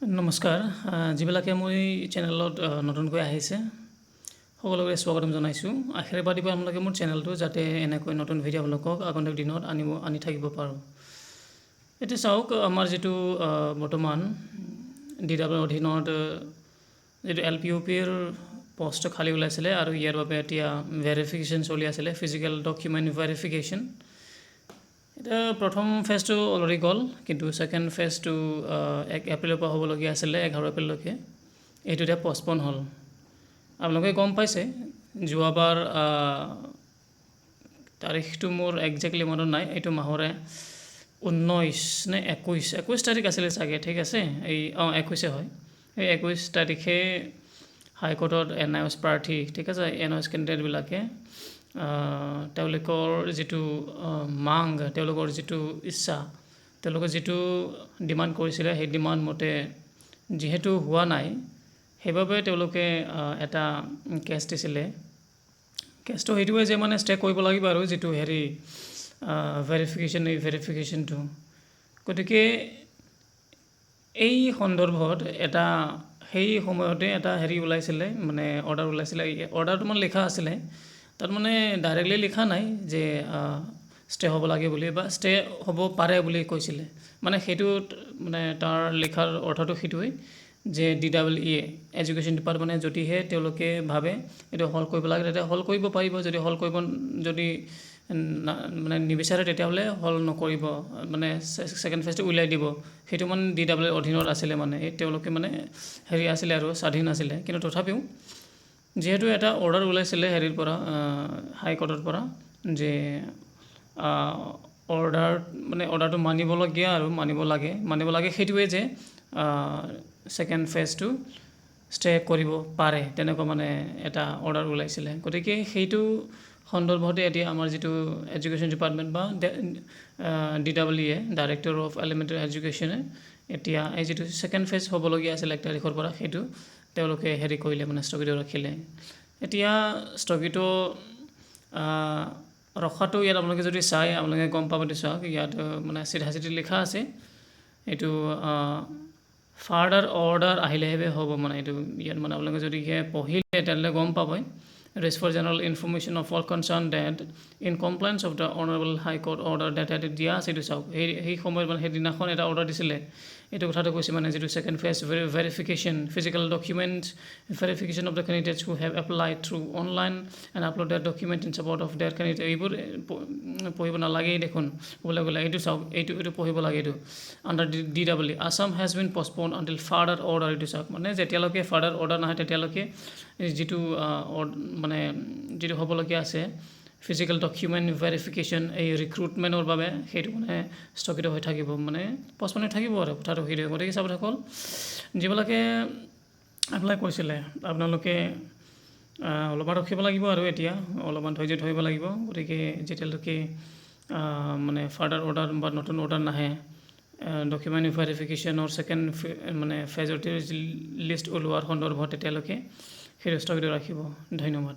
নমস্কাৰ যিবিলাকে মোৰ এই চেনেলত নতুনকৈ আহিছে, সকলোকে স্বাগতম জনাইছোঁ। আশীৰ্বাদ দিব আপোনালোকে মোৰ চেনেলটো যাতে এনেকৈ নতুন ভিডিঅ' আপোনালোকক আগন্তুক দিনত আনিব, আনি থাকিব পাৰোঁ। এতিয়া চাওক, আমাৰ যিটো বৰ্তমান ডি ডাব্লিউৰ অধীনত যিটো এল পি ইউ পিৰ পষ্ট খালী ওলাইছিলে আৰু ইয়াৰ বাবে এতিয়া ভেৰিফিকেশ্যন চলি আছিলে ফিজিকেল ডকুমেণ্ট ভেৰিফিকেশ্যন এতিয়া প্ৰথম ফেজটো অলৰেডি গ'ল, কিন্তু ছেকেণ্ড ফেজটো এক এপ্ৰিলৰ পৰা হ'বলগীয়া আছিলে, এঘাৰ এপ্ৰিললৈকে এইটো এতিয়া পষ্টপন হ'ল। আপোনালোকে গম পাইছে, যোৱাবাৰ তাৰিখটো মোৰ একজেক্টলি মনত নাই, এইটো মাহৰে ঊনৈছ নে একৈছ একৈছ তাৰিখ আছিলে চাগে, ঠিক আছে? এই, অঁ একৈছে হয়। এই একৈছ তাৰিখে হাইকোৰ্টত এন আই এছ প্ৰাৰ্থী, ঠিক আছে, এন আই এছ কেণ্ডিডেটবিলাকে তেওঁলোকৰ যিটো আহ, মাং তেওঁলোকৰ যিটো ইচ্ছা তেওঁলোকে যিটো ডিমাণ্ড কৰিছিলে সেই ডিমাণ্ড মতে যিহেতু হোৱা নাই সেইবাবে তেওঁলোকে এটা কেছ দিছিলে। কেছটো সেইটোৱে যে মানে ষ্টে কৰিব লাগিব আৰু যিটো হেৰি ভেৰিফিকেশ্যন এই ভেৰিফিকেশ্যনটো গতিকে এই সন্দৰ্ভত এটা সেই সময়তে এটা হেৰি ওলাইছিলে মানে অৰ্ডাৰ ওলাইছিলে অৰ্ডাৰটো মানে লিখা আছিলে। তাত মানে ডাইৰেক্টলি লিখা নাই যে ষ্টে হ'ব লাগে বুলি বা ষ্টে হ'ব পাৰে বুলি কৈছিলে। মানে সেইটোত মানে তাৰ লিখাৰ অৰ্থটো সেইটোৱেই যে ডি ডাবল ই এডুকেশ্যন ডিপাৰ্টমেণ্টে যদিহে তেওঁলোকে ভাবে এইটো হল কৰিব লাগে, তেতিয়া হল কৰিব পাৰিব। যদি হল কৰিব, যদি মানে নিবিচাৰে, তেতিয়াহ'লে হল নকৰিব মানে ছেকেণ্ড ফেজটো উলিয়াই দিব। সেইটো মানে ডি ডাব্লিউৰ অধীনত আছিলে মানে। তেওঁলোকে মানে হেৰি আছিলে আৰু স্বাধীন আছিলে। কিন্তু তথাপিও যিহেতু এটা অৰ্ডাৰ ওলাইছিলে হেৰিৰ পৰা হাইকোৰ্টৰ পৰা, যে অৰ্ডাৰ মানে অৰ্ডাৰটো মানিবলগীয়া আৰু মানিব লাগে। মানিব লাগে সেইটোৱে যে ছেকেণ্ড ফেজটো ষ্টে কৰিব পাৰে, তেনেকুৱা মানে এটা অৰ্ডাৰ ওলাইছিলে। গতিকে সেইটো সন্দৰ্ভতে এতিয়া আমাৰ যিটো এডুকেশ্যন ডিপাৰ্টমেণ্ট বা D W a director of elementary এডুকেশ্যনে এতিয়া এই যিটো ছেকেণ্ড ফেজ হ'বলগীয়া আছিল এক তাৰিখৰ পৰা সেইটো তেওঁলোকে হেৰি কৰিলে মানে স্থগিত ৰাখিলে। এতিয়া স্থগিত ৰখাটো ইয়াত আপোনালোকে যদি চাই আপোনালোকে গম পাব চাওক ইয়াত মানে চিধা চিধি লিখা আছে। এইটো ফাৰ্ডাৰ অৰ্ডাৰ আহিলেহে হ'ব মানে এইটো ইয়াত মানে আপোনালোকে যদিহে পঢ়িলে তেতিয়াহ'লে গম পাবই। Race for general information of all concern date in complaints of the honourable high court order date ইয়াতে দিয়া আছে এইটো চাওক সেই সেই সময়ত মানে সেইদিনাখন এটা অৰ্ডাৰ দিছিলে এইটো কথাটো কৈছে মানে যিটো second phase verification physical document verification of the candidates who have apply through online and upload the document in support of their candidate এইবোৰ পঢ়িব নালাগেই দেখোন ক'বলৈ গ'লে। এইটো চাওক, এইটো এইটো পঢ়িব লাগে এইটো। Under D W Assam has been postponed until further order এইটো চাওক। মানে যেতিয়ালৈকে ফাৰ্ডাৰ অৰ্ডাৰ নাহে, তেতিয়ালৈকে যিটো মানে যিটো হ'বলগীয়া আছে ফিজিকেল ডকুমেণ্ট ভেৰিফিকেশ্যন এই ৰিক্ৰুটমেণ্টৰ বাবে সেইটো মানে স্থগিত হৈ থাকিব মানে পষ্টপন থাকিব আৰু কথাটো সেইটোৱে। গতিকে চাবসকল যিবিলাকে এপ্লাই কৰিছিলে, আপোনালোকে অলপমান ৰখিব লাগিব আৰু এতিয়া, অলপমান ধৈৰ্য ধৰিব লাগিব। গতিকে যেতিয়ালৈকে মানে ফাৰ্ডাৰ অৰ্ডাৰ বা নতুন অৰ্ডাৰ নাহে ডকুমেণ্ট ভেৰিফিকেশ্যনৰ ছেকেণ্ড মানে ফেজৰ লিষ্ট ওলোৱাৰ সন্দৰ্ভত তেতিয়ালৈকে সেইটো স্থগিত ৰাখিব। ধন্যবাদ।